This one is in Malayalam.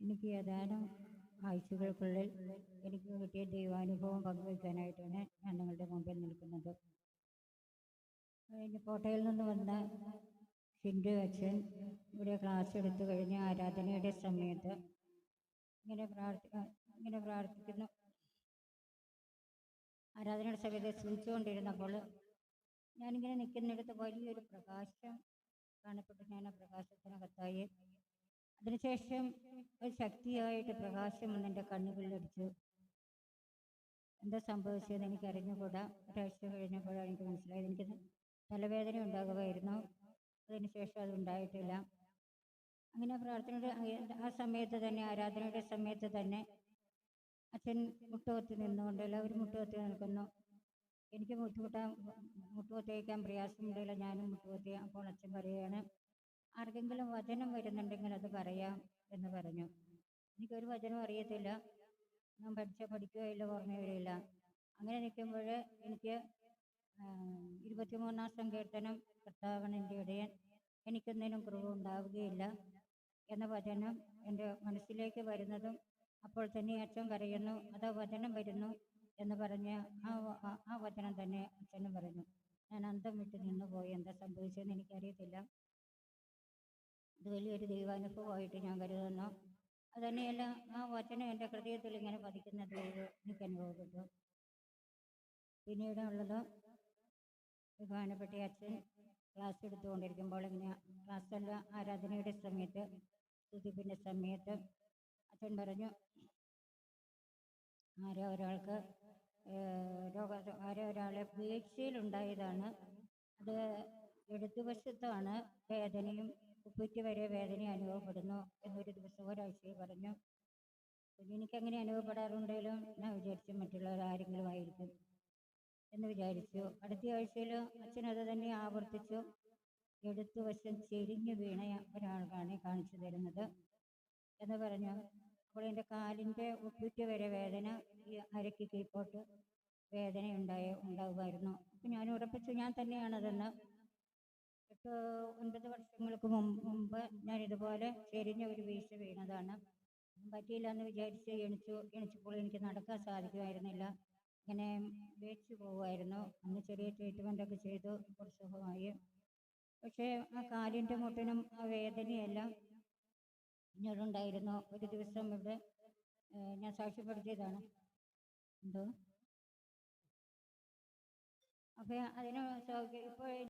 എനിക്ക് ഏതാനും ആഴ്ചകൾക്കുള്ളിൽ എനിക്ക് കിട്ടിയ ദൈവാനുഭവം പങ്കുവയ്ക്കാനായിട്ടാണ് ഞാൻ നിങ്ങളുടെ മുമ്പിൽ നിൽക്കുന്നത്. കോട്ടയിൽ നിന്ന് വന്ന ഷിൻഡു അച്ഛൻ ഇവിടെ ക്ലാസ് എടുത്തു കഴിഞ്ഞ ആരാധനയുടെ സമയത്ത് ഇങ്ങനെ പ്രാർത്ഥി ഇങ്ങനെ പ്രാർത്ഥിക്കുന്നു. ആരാധനയുടെ സമയത്ത് ശ്രമിച്ചുകൊണ്ടിരുന്നപ്പോൾ ഞാനിങ്ങനെ നിൽക്കുന്നിടത്ത് വലിയൊരു പ്രകാശം കാണപ്പെട്ടു. ഞാൻ ആ പ്രകാശത്തിനകത്തായി അതിനുശേഷം ഒരു ശക്തിയായിട്ട് പ്രകാശം എന്റെ കണ്ണുകളിലടിച്ചു. എന്താ സംഭവിച്ചതെന്ന് എനിക്ക് അറിഞ്ഞുകൂടാ ഒരാഴ്ച കഴിഞ്ഞപ്പോഴാണ് എനിക്ക് മനസ്സിലായത്. എനിക്ക് തലവേദന ഉണ്ടാകുമായിരുന്നു. അതിനുശേഷം അത് ഉണ്ടായിട്ടില്ല. അങ്ങനെ പ്രാർത്ഥനയുടെ ആ- ആ സമയത്ത് തന്നെ ആരാധനയുടെ സമയത്ത് തന്നെ അച്ഛൻ മുട്ടുകൊത്തി നിന്നുകൊണ്ട് എല്ലാവരും മുട്ടുകൊത്തി നിൽക്കുന്നു. എനിക്ക് മുട്ടുകുത്താൻ മുട്ടുകുത്തി വയ്ക്കാൻ പ്രയാസമുണ്ടല്ലോ ഞാനും മുട്ടുകുത്തി അപ്പോൾ അച്ഛൻ പറയുകയാണ് ആർക്കെങ്കിലും വചനം വരുന്നുണ്ടെങ്കിൽ അത് പറയാം എന്ന് പറഞ്ഞു. എനിക്കൊരു വചനം അറിയത്തില്ല. ഞാൻ പഠിച്ച പഠിക്കുകയില്ല ഓർമ്മ വരില്ല അങ്ങനെ നിൽക്കുമ്പോൾ എനിക്ക് ഇരുപത്തിമൂന്നാം സങ്കീർത്തനം കർത്താവണന്റെ ഇടയൻ എനിക്കൊന്നിനും കുറവ് ഉണ്ടാവുകയില്ല എന്ന വചനം എന്റെ മനസ്സിലേക്ക് വരുന്നതും അപ്പോൾ തന്നെ അച്ഛൻ പറയുന്നു അതാ വചനം വരുന്നു എന്ന് പറഞ്ഞ് ആ- ആ വചനം തന്നെ അച്ഛനും പറഞ്ഞു. ഞാൻ അന്തം വിട്ട് നിന്നു പോയി എന്താ സംഭവിച്ചതെന്ന് എനിക്കറിയത്തില്ല. ഇത് വലിയൊരു ദൈവാനുഭവമായിട്ട് ഞാൻ കരുതുന്നു. അതുതന്നെയല്ല ആ വചനം എന്റെ ഹൃദയത്തിൽ ഇങ്ങനെ പതിക്കുന്ന ദൈവം എനിക്ക് അനുഭവപ്പെട്ടു. പിന്നീട് ഉള്ളത് ബഹുമാനപ്പെട്ട അച്ഛൻ ക്ലാസ് എടുത്തുകൊണ്ടിരിക്കുമ്പോൾ ഇങ്ങനെ ക്ലാസ്സല്ല ആരാധനയുടെ സമയത്ത് സ്തുതിപ്പിന്റെ സമയത്ത് അച്ഛൻ പറഞ്ഞു ആരോ ഒരാൾക്ക് രോഗ ആരോ ഒരാളെ വീഴ്ചയിലുണ്ടായതാണ് അത് ഇടതുവശത്താണ് വേദനയും ഉപ്പുറ്റി വരെ വേദന അനുഭവപ്പെടുന്നു എന്നൊരു ദിവസം ഒരാഴ്ചയിൽ പറഞ്ഞു. പിന്നെ എനിക്ക് അങ്ങനെ അനുഭവപ്പെടാറുണ്ടെങ്കിലും ഞാൻ വിചാരിച്ചു മറ്റുള്ളവർ ആരെങ്കിലും ആയിരിക്കും എന്ന് വിചാരിച്ചു. അടുത്ത ആഴ്ചയിൽ അത് തന്നെ ആവർത്തിച്ചു. എടുത്തു വശം ചെരിഞ്ഞു വീണ ഒരാൾക്കാണ് കാണിച്ചു തരുന്നത് എന്ന് പറഞ്ഞു. അപ്പോൾ എന്റെ കാലിന്റെ ഉപ്പുറ്റി വരെ വേദന ഈ അരയ്ക്ക് കീഴ്പോട്ട് വേദന ഉണ്ടായ ഉണ്ടാകുമായിരുന്നു അപ്പം ഞാൻ ഉറപ്പിച്ചു ഞാൻ തന്നെയാണതെന്ന് ഒൻപത് വർഷങ്ങൾക്ക് മുമ്പ് ഞാൻ ഇതുപോലെ ചെരിഞ്ഞ ഒരു വീഴ്ച വീണതാണ്. പറ്റിയില്ല എന്ന് വിചാരിച്ച് എണിച്ചു എണിച്ചപ്പോൾ എനിക്ക് നടക്കാൻ സാധിക്കുമായിരുന്നില്ല. ഇങ്ങനെ വേച്ചു പോകുമായിരുന്നു അന്ന് ചെറിയ ട്രീറ്റ്മെന്റ് ഒക്കെ ചെയ്തു. കുറച്ച് സുഖമായി. പക്ഷേ ആ കാലിന്റെ മുട്ടിനും ആ വേദനയെല്ലാം ഇങ്ങോട്ടുണ്ടായിരുന്നു ഒരു ദിവസം ഇവിടെ ഞാൻ സാക്ഷ്യപ്പെടുത്തിയതാണ്. എന്തോ? അപ്പോൾ അതിന് സൗകര്യം ഇപ്പോൾ